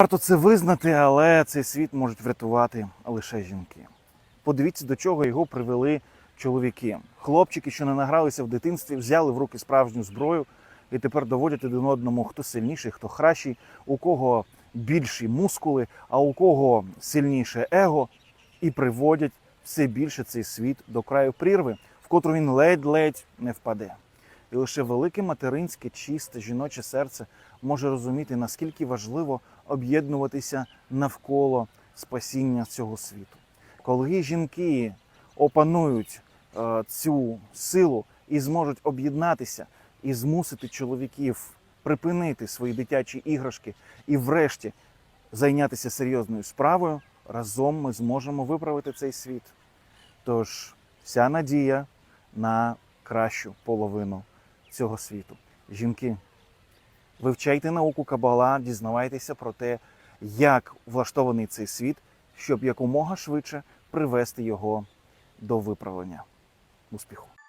Варто це визнати, але цей світ можуть врятувати лише жінки. Подивіться, до чого його привели чоловіки. Хлопчики, що не награлися в дитинстві, взяли в руки справжню зброю і тепер доводять один одному, хто сильніший, хто кращий, у кого більші мускули, а у кого сильніше его, і приводять все більше цей світ до краю прірви, в котру він ледь-ледь не впаде. І лише велике материнське, чисте жіноче серце може розуміти, наскільки важливо об'єднуватися навколо спасіння цього світу. Коли жінки опанують е, цю силу і зможуть об'єднатися і змусити чоловіків припинити свої дитячі іграшки і, врешті, зайнятися серйозною справою, разом ми зможемо виправити цей світ. Тож вся надія на кращу половину цього світу. Жінки, вивчайте науку Кабала, дізнавайтеся про те, як влаштований цей світ, щоб якомога швидше привести його до виправлення. Успіху!